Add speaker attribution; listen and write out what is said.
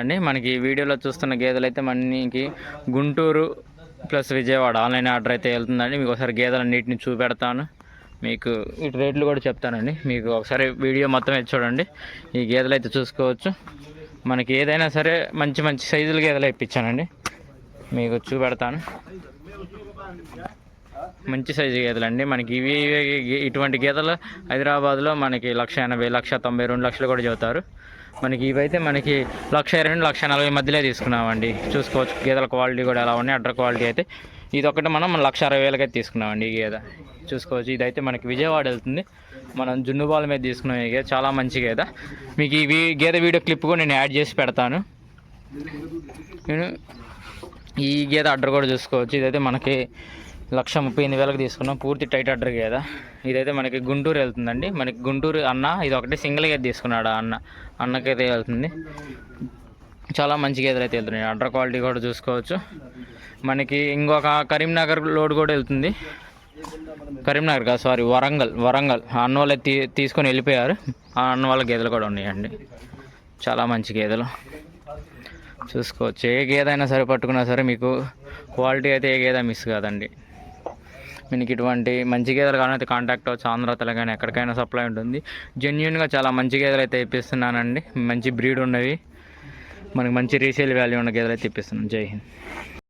Speaker 1: అండి. మనకి వీడియోలో చూస్తున్న గేదెలు అయితే మనకి Guntur plus Vijayawada online order అయితే వెళ్తుందండి. మీకు ఒకసారి గేదెలన్నిటిని చూపెడతాను. మీకు ఇటు రేట్లు కూడా చెప్తానండి. మీకు ఒకసారి వీడియో మొత్తం అయితే చూడండి. ఈ గేదెలు అయితే చూసుకోవచ్చు. మనకి ఏదైనా సరే మంచి మంచి సైజులు గేదెలు ఇప్పించానండి. మీకు చూపెడతాను. మంచి సైజు గేదెలు అండి మనకి ఇవి ఇటువంటి గేదెలు హైదరాబాద్లో మనకి లక్ష ఎనభై లక్ష తొంభై రెండు లక్షలు కూడా చదువుతారు మనకి ఇవైతే మనకి లక్ష ఇరవై రెండు లక్ష నలభై మధ్యలో తీసుకున్నామండి. చూసుకోవచ్చు గేదెల క్వాలిటీ కూడా ఎలా ఉన్నాయి అడ్ర క్వాలిటీ అయితే. ఇది ఒకటి మనం మన లక్ష అరవై వేలకైతే తీసుకున్నామండి ఈ గేదె. చూసుకోవచ్చు ఇదైతే మనకి విజయవాడ వెళ్తుంది. మనం జున్నుబాల మీద తీసుకున్నాం ఈ గేదె. చాలా మంచి గేదె. మీకు ఈ గేదె వీడియో క్లిప్ కూడా నేను యాడ్ చేసి పెడతాను. నేను ఈ గేదె అడ్ర కూడా చూసుకోవచ్చు. ఇదైతే మనకి లక్ష ముప్పై ఎనిమిది వేలకు తీసుకున్నాం. పూర్తి టైట్ ఆర్డర్ కదా. ఇదైతే మనకి గుంటూరు వెళ్తుందండి. మనకి గుంటూరు అన్న ఇది ఒకటి సింగిల్ గేదె తీసుకున్నాడు అన్న. అన్నకైతే వెళ్తుంది. చాలా మంచి గేదెలు అయితే వెళ్తున్నాయి. అడ్డర్ క్వాలిటీ కూడా చూసుకోవచ్చు. మనకి ఇంకొక కరీంనగర్ లోడ్ కూడా వెళ్తుంది. కరీంనగర్ కాదు సారీ వరంగల్ వరంగల్. ఆ అన్న వాళ్ళే తీ తీసుకొని వెళ్ళిపోయారు. ఆ అన్న వాళ్ళ గేదెలు కూడా ఉన్నాయండి. చాలా మంచి గేదెలు. చూసుకోవచ్చు. ఏ గేదైనా సరే పట్టుకున్నా సరే మీకు క్వాలిటీ అయితే ఏ గేదె మిస్ కాదండి. మీకు ఇటువంటి మంచి గేదెలు కావాలంటే కాంటాక్ట్ అవ్వచ్చు ఆంధ్ర తెలంగాణ ఎక్కడికైనా సప్లై ఉంటుంది. జెన్యున్గా చాలా మంచి గేదెలు అయితే ఇప్పిస్తున్నానండి మంచి బ్రీడ్ ఉన్నవి. మనకి మంచి రీసేల్ వాల్యూ ఉన్న గేదెలు అయితే ఇప్పిస్తున్నాను జై హింద్.